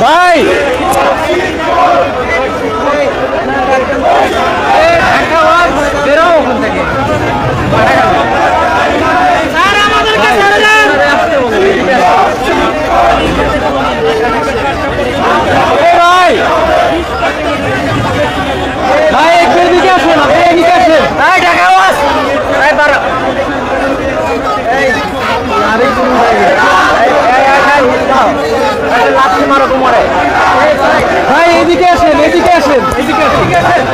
ভাই বেরো ওখান থেকে এই ভাই ভাই একটু এদিকে আসেন আপনি এদিকে আসেন এই টাকা আওয়াজ এই দাঁড়া এই আরে কোন ভাই এই এই এই এই দাও এই লাঠি মারো তোমারে ভাই এদিকে আসেন এদিকে আসেন এদিকে আসেন এদিকে আসেন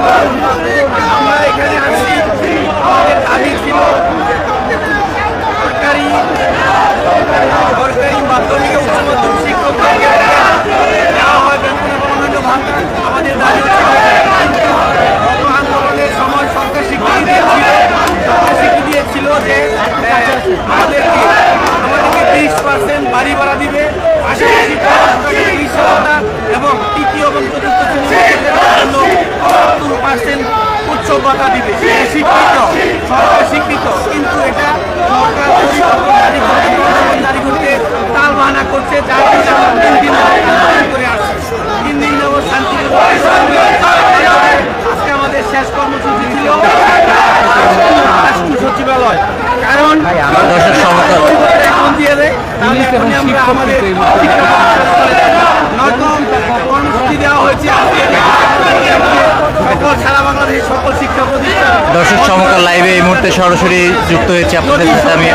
আমরা এখানে আসছি আমাদের দাবি ছিল সরকারি সরকারি মাধ্যমিক উচ্চ মাধ্যমিক শিক্ষকদেরকে দেওয়া হয় বেতন এবং অন্যান্য ভাতা আমাদের দাবি ছিল গত আন্দোলনের সময় সরকার স্বীকৃতি দিয়েছিল সরকার স্বীকৃতি দিয়েছিল যে আহ, আমাদেরকে আমাদেরকে তিরিশ পার্সেন্ট বাড়ি ভাড়া দিবে। এবং তৃতীয় এবং চতুর্থ শ্রেণির উচ্চ ভাতা দিবে। স্বীকৃত সরকার স্বীকৃত কিন্তু এটা করছে যার আমরা দিন করে আসছি দিন শান্তি আমাদের শেষ সচিবালয় কারণ দর্শক পরিবর্তে এখন দিয়ে দেয় তাহলে এখনই আমরা আমাদের কর্মসূচি দেওয়া হয়েছে সকল সারা বাংলাদেশের সকল শিক্ষা প্রতিষ্ঠান। দর্শক সমকাল লাইভে এই মুহূর্তে সরাসরি যুক্ত হয়েছে আপনাদের সাথে আমি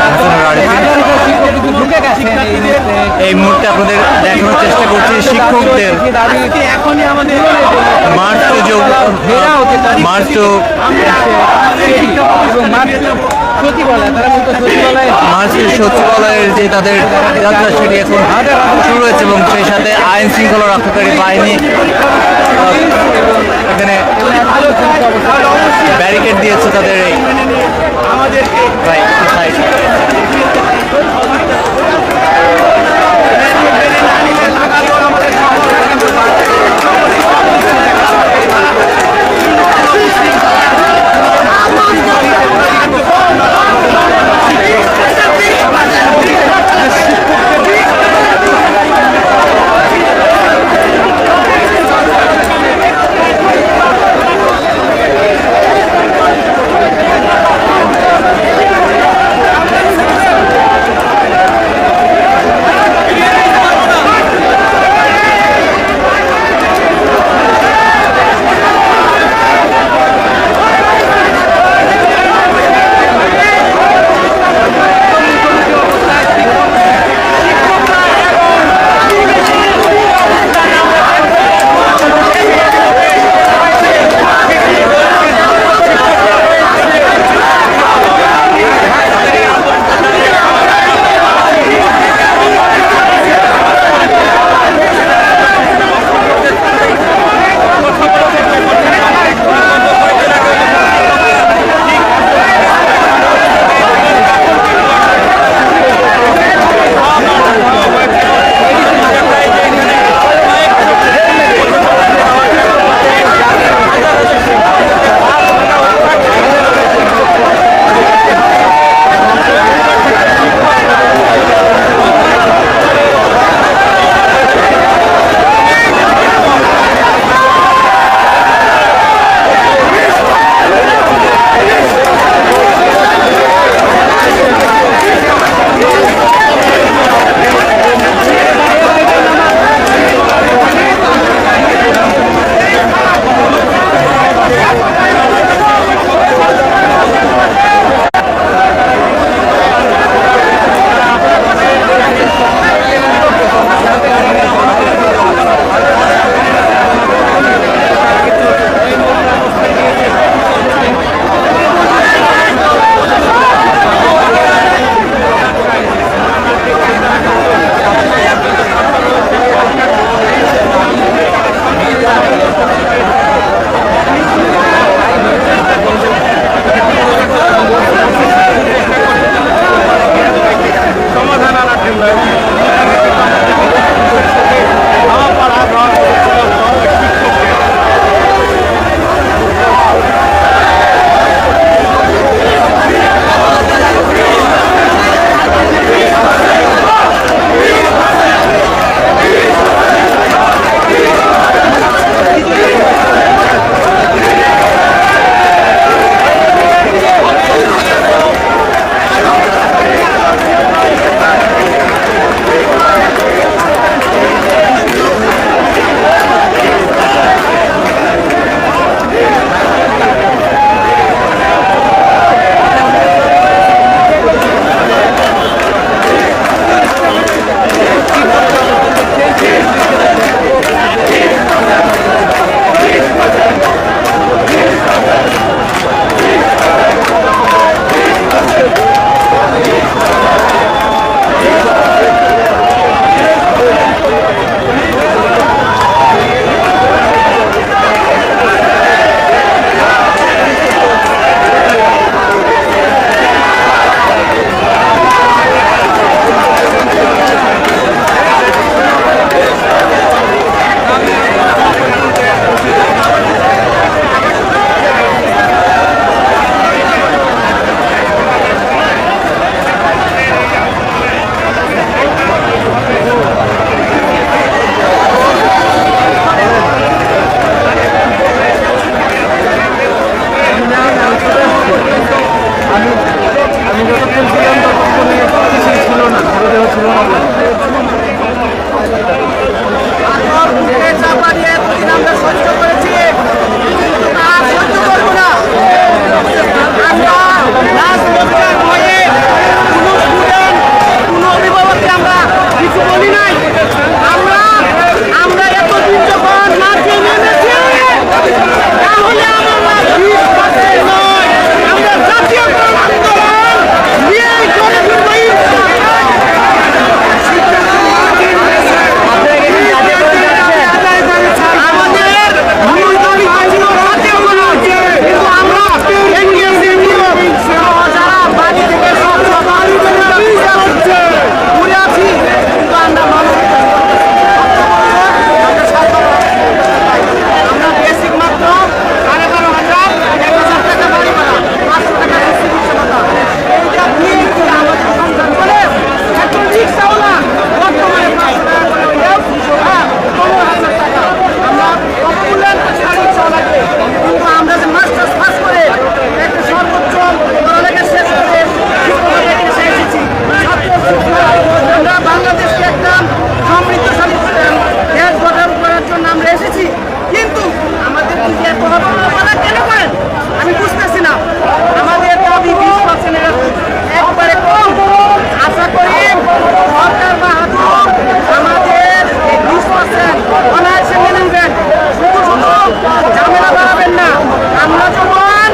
এই মুহূর্তে আপনাদের দেখানোর চেষ্টা করছি শিক্ষকদের। এখনই আমাদের মার্চ মার্চক সচিবালয়ের যে তাদের যাত্রা সেটি এখন শুরু হয়েছে এবং সেই সাথে আইন শৃঙ্খলা রক্ষাকারী বাহিনী এখানে ব্যারিকেড দিয়েছে তাদের এই আমাদেরকে Last ঝামেলা বাড়াবেন না। আমরা যখন